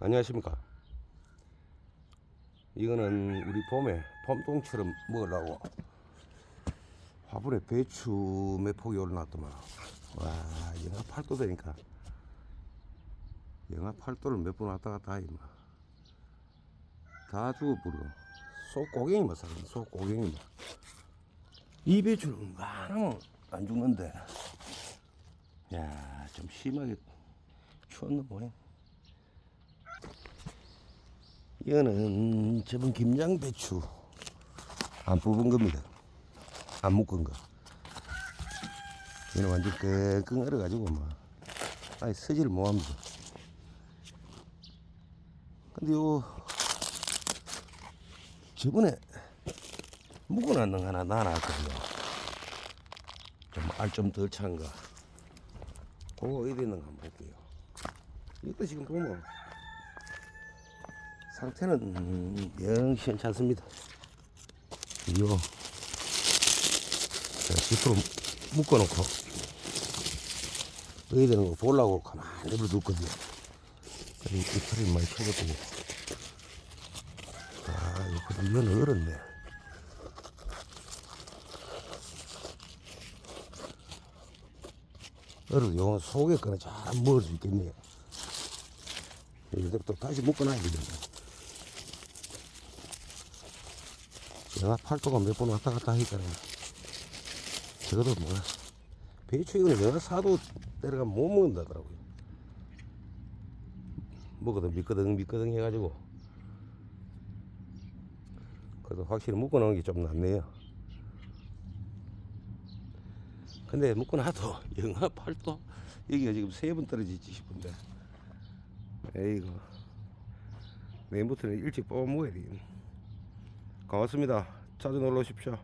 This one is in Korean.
안녕하십니까. 이거는 우리 봄에 봄동처럼 먹으려고 화분에 배추 몇 폭이 올라놨더만. 와, 영하 8도 되니까. 영하 8도를 몇 번 왔다 갔다 하이마. 다 죽어버려. 소고갱이만 사는 소고갱이만. 이 배추는 많으면 안 죽는데. 야, 좀 심하게 추웠나 보네. 이거는 저번 김장 배추 안 뽑은 겁니다. 안 묶은 거. 얘는 완전 끙끙 얼어가지고 막 아예 서지를 못합니다. 근데 요 저번에 묶어놨는 거 하나 놔놨거든요. 좀알좀 덜찬 거. 그거 어디 있는 거 한번 볼게요. 이것도 지금 보면 상태는 영 시원찮습니다. 이거 지프로 묶어놓고 어디 되는 거 보려고 가만히 내버려뒀거든요. 이 이파리 많이 쳐졌고 아 이거 이건 얼었네. 얼어도 요 속에 거는 잘 먹을 수 있겠네요. 이것도 다시 묶어놔야 되겠네. 내가 팔도가 몇 번 왔다 갔다 하니까 저것도 뭐야. 배추 이거는 내가 사도 내려가면 못 먹는다더라고요. 먹어도 미끄덩 미끄덩 해가지고. 그래도 확실히 묶어놓은 게 좀 낫네요. 근데 묶어놔도 영하 8도? 여기가 지금 세 번 떨어지지 싶은데. 에이구. 내일부터는 일찍 뽑아 먹어야 되겠네 고맙습니다. 자주 놀러 오십시오.